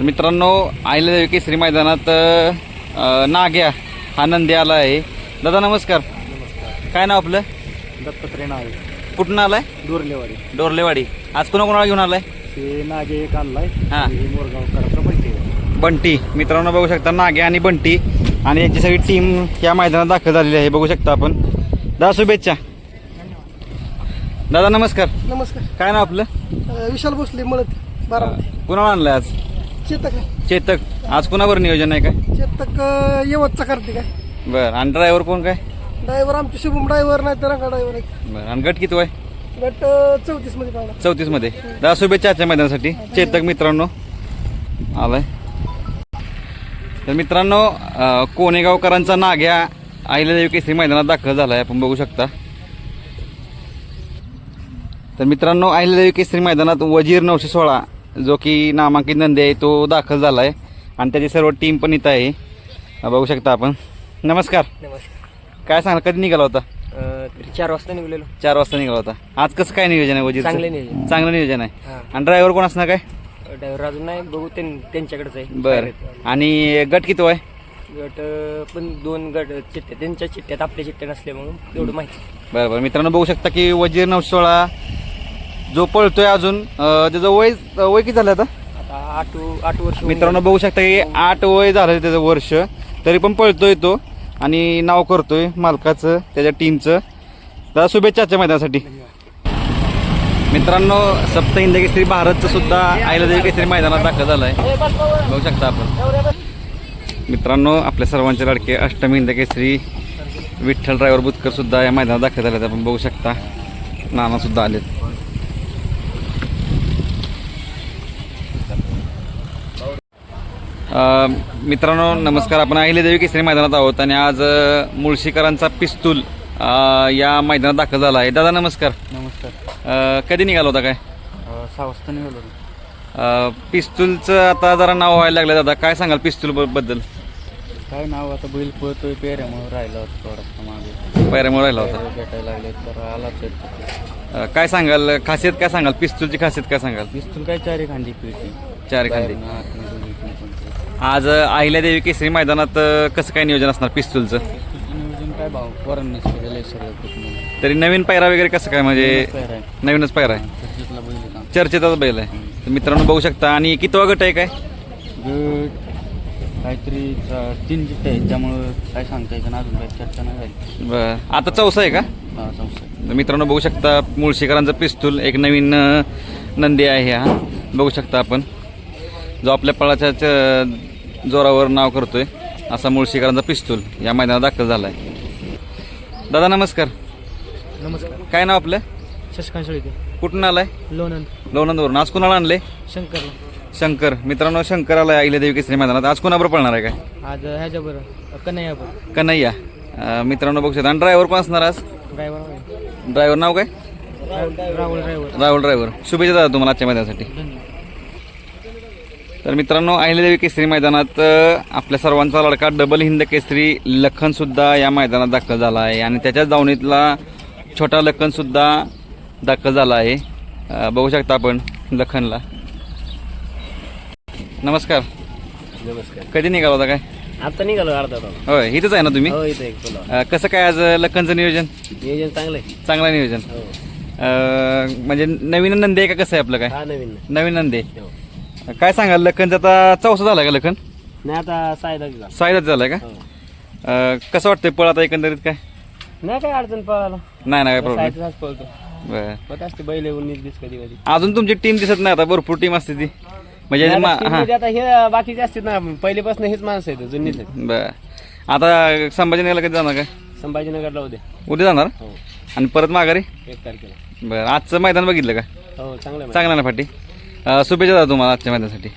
तर मित्रांनो आहिल्यादेवी केसरी मैदानात नाग्या हा नंदी आला आहे. दादा नमस्कार. काय नाव आपलं? दत्तात्रय नागे कुठून आलाय? डोरलेवाडी डोरलेवाडी आज कोणा कोणाला घेऊन आलाय? ते नागे एक आणलाय. हा. हे मोरगावकरांचा पैसे बंटी. मित्रांनो बघू शकता नाग्या आणि बंटी. आणि यांची सगळी टीम या मैदानात दाखल झालेली आहे. बघू शकता आपण. दादा शुभेच्छा. दादा नमस्कार. नमस्कार. काय नाव आपलं? विशाल भोसले मळत बारामती. कुणाला आणलंय आज? चेतक आहे. चेतक. आज कुणावर नियोजन आहे काय? चेतक अ, यवतचा कार्तिक आहे बरं. आणि ड्रायव्हर कोण काय? ड्रायव्हर आमचे शुभम ड्रायव्हर नाही तर रंगा ड्रायव्हर आहे. बरं. आणि गट किती वय? गट चौतीसमध्ये पाहणार. चौतीसमध्ये. दहा शुभेच्छा आजच्या मैदानासाठी. चेतक मित्रांनो. आलाय. तर मित्रांनो अं, कोणेगावकरांचा नाग्या आहिल्यादेवी केसरी मैदानात दाखल झालाय. आपण बघू शकता. तर मित्रांनो अहिल्यादेवी केसरी मैदानात वजीर नऊशे सोळा जो की नामांकित नंदी आहे तो दाखल झाला आहे आणि त्याची सर्व टीम पण इथं आहे. बघू शकता आपण. नमस्कार. नमस्कार. काय सांगा कधी निघाला होता? तरी चार वाजता निघलेलो. चार वाजता निघाला होता. आज कसं काय नियोजन आहे वजीर चांगलं नियोजन. चांगलं नियोजन आहे. हा. आणि ड्रायव्हर कोण असणार काय? ड्रायव्हर अजून नाही बघू त्यां- त्यांच्याकडेच आहे. बर. आणि गट किती आहे गट अं, पण दोन गट चिठ्ठ्या त्यांच्या चिठ्ठ्यात आपल्या चिठ्ठ्या नसल्या म्हणून एवढं माहिती. बरं बरं. मित्रांनो बघू शकता की वजीर नऊशे सोळा जो पळतोय अजून अं, त्याचं वय वय किती झालं आता? आता आठ आठ वर्ष मित्रांनो बघू शकता की आठ वय झालं त्याचं वर्ष. तरी पण पळतोय तो आणि नाव करतोय मालकाचं त्याच्या टीमचं तर शुभेच्छा आजच्या मैदानासाठी. मित्रांनो सप्त हिंद केसरी भारतचं सुद्धा आयलादेवी केसरी मैदानात दाखल झालं आहे बघू शकता आपण. मित्रांनो आपल्या सर्वांचे लाडके अष्टमी हिंद केसरी विठ्ठल ड्रायव्हर बुतकर सुद्धा या मैदानात दाखल झाले आपण बघू शकता. नाना सुद्धा आलेत अ, मित्रांनो नमस्कार. आपण अहिल्यादेवी केसरी मैदानात आहोत आणि आज मुळशीकरांचा पिस्तूल या मैदानात दाखल झाला आहे. दादा नमस्कार. नमस्कार. कधी निघाला होता काय? सहा वाजता निघालो पिस्तूलचं आता जरा नाव व्हायला लागलं दादा. काय सांगाल पिस्तूल बद्दल? काय नाव? आता बैल पळतोय पेऱ्यामुळे राहिला होता थोडासा मागे. पैऱ्यामुळे राहिला होता. भेटायला लागले तर आलाच अ, काय सांगाल? खासियत काय सांगाल? पिस्तूलची खासियत काय सांगाल? दिसतून काय चारी खांदी पिळती. चार खांदी बाहेरनं आतनं दोन्ही पण पण. आज अहिल्यादेवी केसरी मैदानात कसं काय नियोजन असणार पिस्तूलचं? नियोजन काय भाव केलेलं आहे सगळं तरी नवीन पैरा वगैरे कसं काय? म्हणजे आहे. नवीनच पैरा आहे. बैल आहे का चर्चेचाच बैल आहे. तर मित्रांनो बघू शकता. आणि कितवा गट आहे काय? गट काहीतरी चा- तीन चिठ्ठे आहेत त्यामुळं काय सांगता येतं ना अजून काही चर्चा नाही झाली. बरं. आता चौसा आहे का? हा तर मित्रांनो बघू शकता मुळशीकरांचा पिस्तूल एक नवीन अ, नंदी आहे हा. बघू शकता आपण. जो आपल्या पळाच्या च- जोरावर नाव करतोय असा मुळशीकरांचा पिस्तूल या मैदानात दाखल झाला आहे दादा नमस्कार. नमस्कार. काय नाव आपलं? शशकांत शेळके. कुठून आलाय? लोणंद. लोणंदवरून. आज कुणाला आणले शंकर. शंकर. मित्रांनो शंकर आलाय अहिल्यादेवी केसरी मैदानात. आज कुणाबरोबर पळणार आहे काय? आज ह्याच्याबरोबर कन्हैया. अ, मित्रांनो बघू शकता. आणि ड्रायव्हर कोण असणार आज? ड्रायव्हर ड्रायव्हर नाव काय? राहुल ड्रायव्हर राहुल ड्रायव्हर शुभेच्छा दादा तुम्हाला आजच्या मैदानासाठी. तर मित्रांनो अहिल्यादेवी केसरी मैदानात आपल्या सर्वांचा लडका डबल हिंद केसरी लखन सुद्धा या मैदानात दाखल झाला आहे. आणि त्याच्याच दावणीतला छोटा लखन सुद्धा दाखल झाला आहे. बघू शकता आपण लखनला. नमस्कार. नमस्कार. कधी निघाला होता काय? आता निघालो अर्धा तास. होय इथंच आहे ना तुम्ही? हो इथं एक बोला अ, कसं काय आज लखनचं नियोजन? नियोजन चांगलं आहे. चांगलं नियोजन. हो. अ, म्हणजे नवीन नंदी का कसं आहे आपलं काय? हा नवीन. नवीन नंदी. हो. काय सांगाल लखनचं आता चौसा झाला का लखन? नाही आता सायदा गेला. साईदाच झालाय का? हो. अ, कसं वाटतंय पळ आता एकंदरीत काय? नाही काय अडचण पळाला नाही ना काय प्रॉब्लेम सायदाच पळतो बरं. मग असते बैल येऊन दिस कधी कधी. अजून तुमची टीम दिसत नाही आता भरपूर टीम असते ती. म्हणजे मा- आता हा. आता हे बाकीचे असतात ना पहिलेपासून हेच माणसं आहेत जुनीच आहेत. बर. आता संभाजीनगरला कधी जाणार काय? संभाजीनगरला उद्या. उद्या जाणार? हो. आणि परत माघारी? एक तारखेला. बरं आजचं मैदान बघितलं का? हो चांगलं आहे चांगला ना फाटी? शुभेच्छा दादा तुम्हाला आजच्या मैदानासाठी.